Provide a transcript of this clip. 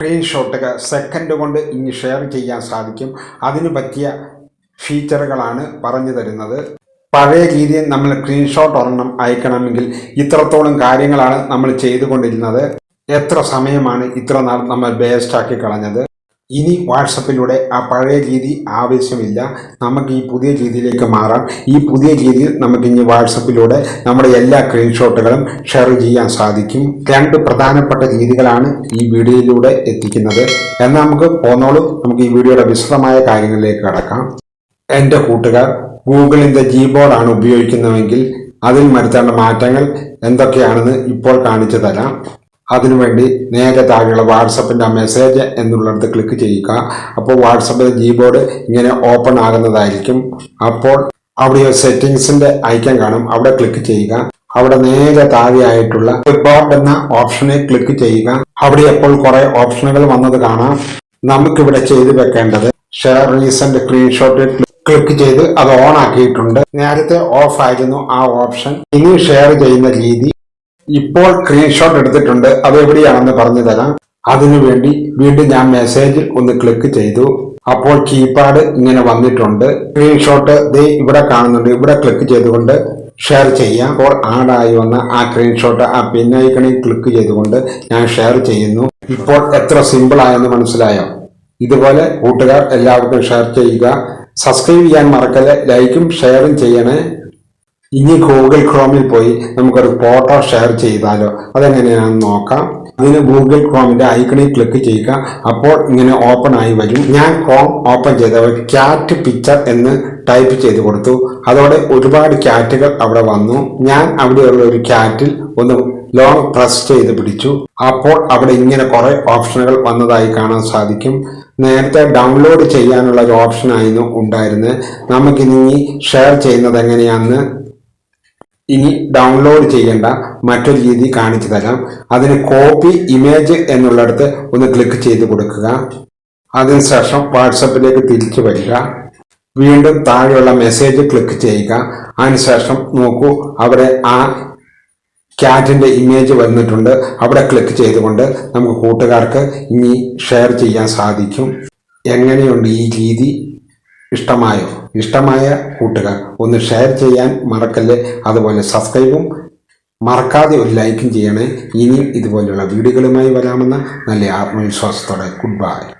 സ്ക്രീൻഷോട്ടുകൾ second കൊണ്ട് ഇനി share ചെയ്യാൻ സാധിക്കും. അതിന് പറ്റിയ ഫീച്ചറുകളാണ് പറഞ്ഞു തരുന്നത്. പഴയ രീതിയിൽ നമ്മൾ സ്ക്രീൻഷോട്ട് ഒരെണ്ണം അയക്കണമെങ്കിൽ ഇത്രത്തോളം കാര്യങ്ങളാണ് നമ്മൾ ചെയ്തുകൊണ്ടിരുന്നത്. എത്ര സമയമാണ് ഇത്ര നാൾ നമ്മൾ വേസ്റ്റാക്കി കളഞ്ഞത്? ഇനി വാട്സപ്പിലൂടെ ആ പഴയ രീതി ആവശ്യമില്ല. നമുക്ക് ഈ പുതിയ രീതിയിലേക്ക് മാറാം. ഈ പുതിയ രീതിയിൽ നമുക്ക് ഇനി വാട്സപ്പിലൂടെ നമ്മുടെ എല്ലാ സ്ക്രീൻഷോട്ടുകളും ഷെയർ ചെയ്യാൻ സാധിക്കും. രണ്ട് പ്രധാനപ്പെട്ട രീതികളാണ് ഈ വീഡിയോയിലൂടെ എത്തിക്കുന്നത്. എന്നാൽ നമുക്ക് പോന്നോളും. നമുക്ക് ഈ വീഡിയോയുടെ വിശദമായ കാര്യങ്ങളിലേക്ക് കടക്കാം. എന്റെ കൂട്ടുകാർ ഗൂഗിളിന്റെ ജീബോർഡാണ് ഉപയോഗിക്കുന്നതെങ്കിൽ അതിൽ വരുത്തേണ്ട മാറ്റങ്ങൾ എന്തൊക്കെയാണെന്ന് ഇപ്പോൾ കാണിച്ചു തരാം. അതിനുവേണ്ടി നേരെ താഴെയുള്ള വാട്സപ്പിന്റെ ആ മെസ്സേജ് എന്നുള്ളിടത്ത് ക്ലിക്ക് ചെയ്യുക. അപ്പോൾ വാട്സപ്പിന്റെ ജീബോർഡ് ഇങ്ങനെ ഓപ്പൺ ആകുന്നതായിരിക്കും. അപ്പോൾ അവിടെ സെറ്റിങ്സിന്റെ ഐക്കൺ കാണും. അവിടെ ക്ലിക്ക് ചെയ്യുക. അവിടെ നേരെ താഴെയായിട്ടുള്ള റിപ്പോർട്ട് എന്ന ഓപ്ഷനെ ക്ലിക്ക് ചെയ്യുക. അവിടെ അപ്പോൾ കുറേ ഓപ്ഷനുകൾ വന്നത് കാണാം. നമുക്കിവിടെ ചെയ്തു വെക്കേണ്ടത് ഷെയർ റീസെന്റ് സ്ക്രീൻഷോട്ട് ക്ലിക്ക് ചെയ്ത് അത് ഓൺ ആക്കിയിട്ടുണ്ട്. നേരത്തെ ഓഫ് ആയിരുന്നു ആ ഓപ്ഷൻ. ഇനി ഷെയർ ചെയ്യുന്ന രീതി ഇപ്പോൾ സ്ക്രീൻഷോട്ട് എടുത്തിട്ടുണ്ട്. അത് എവിടെയാണെന്ന് പറഞ്ഞു തരാം. അതിനുവേണ്ടി വീണ്ടും ഞാൻ മെസ്സേജിൽ ഒന്ന് ക്ലിക്ക് ചെയ്തു. അപ്പോൾ കീപാഡ് ഇങ്ങനെ വന്നിട്ടുണ്ട്. സ്ക്രീൻഷോട്ട് ദേ ഇവിടെ കാണുന്നുണ്ട്. ഇവിടെ ക്ലിക്ക് ചെയ്തുകൊണ്ട് ഷെയർ ചെയ്യാം. അപ്പോൾ ആഡായി വന്ന ആ സ്ക്രീൻഷോട്ട് ആ പിന്നൈക്കണിൽ ക്ലിക്ക് ചെയ്തുകൊണ്ട് ഞാൻ ഷെയർ ചെയ്യുന്നു. ഇപ്പോൾ എത്ര സിമ്പിൾ ആയെന്ന് മനസ്സിലായോ? ഇതുപോലെ കൂട്ടുകാർ എല്ലാവർക്കും ഷെയർ ചെയ്യുക. സബ്സ്ക്രൈബ് ചെയ്യാൻ മറക്കല്ലേ? ലൈക്കും ഷെയറും ചെയ്യണേ. ഇനി ഗൂഗിൾ ക്രോമിൽ പോയി നമുക്കൊരു ഫോട്ടോ ഷെയർ ചെയ്താലോ? അതെങ്ങനെയാണെന്ന് നോക്കാം. അതിന് ഗൂഗിൾ ക്രോമിന്റെ ഐക്കണിൽ ക്ലിക്ക് ചെയ്യുക. അപ്പോൾ ഇങ്ങനെ ഓപ്പൺ ആയി വരും. ഞാൻ ക്രോം ഓപ്പൺ ചെയ്തപ്പോൾ ക്യാറ്റ് പിക്ചർ എന്ന് ടൈപ്പ് ചെയ്ത് കൊടുത്തു. അതോടെ ഒരുപാട് ക്യാറ്റുകൾ അവിടെ വന്നു. ഞാൻ അവിടെയുള്ള ഒരു ക്യാറ്റിൽ ഒന്ന് ലോങ് പ്രസ് ചെയ്ത് പിടിച്ചു. അപ്പോൾ അവിടെ ഇങ്ങനെ കുറേ ഓപ്ഷനുകൾ വന്നതായി കാണാൻ സാധിക്കും. നേരത്തെ ഡൗൺലോഡ് ചെയ്യാനുള്ള ഒരു ഓപ്ഷനായിരുന്നു ഉണ്ടായിരുന്നത്. നമുക്കിനി ഷെയർ ചെയ്യുന്നത് എങ്ങനെയാണെന്ന് ഇനി ഡൗൺലോഡ് ചെയ്യേണ്ട മറ്റൊരു രീതി കാണിച്ചു തരാം. അതിന് കോപ്പി ഇമേജ് എന്നുള്ളിടത്ത് ഒന്ന് ക്ലിക്ക് ചെയ്ത് കൊടുക്കുക. അതിനുശേഷം വാട്സപ്പിലേക്ക് തിരിച്ചു വരിക. വീണ്ടും താഴെയുള്ള മെസ്സേജ് ക്ലിക്ക് ചെയ്യുക. അതിനുശേഷം നോക്കൂ അവിടെ ആ ക്യാറ്റിന്റെ ഇമേജ് വന്നിട്ടുണ്ട്. അവിടെ ക്ലിക്ക് ചെയ്തുകൊണ്ട് നമുക്ക് കൂട്ടുകാർക്ക് ഇനി ഷെയർ ചെയ്യാൻ സാധിക്കും. എങ്ങനെയുണ്ട് ഈ രീതി? ഇഷ്ടമായോ? ഇഷ്ടമായ കൂട്ടുകാർ ഒന്ന് ഷെയർ ചെയ്യാൻ മറക്കല്ലേ. അതുപോലെ സബ്സ്ക്രൈബും മറക്കാതെ ഒരു ലൈക്കും ചെയ്യണേ. ഇനിയും ഇതുപോലെയുള്ള വീഡിയോകളുമായി വരാമെന്ന നല്ല ആത്മവിശ്വാസത്തോടെ ഗുഡ് ബൈ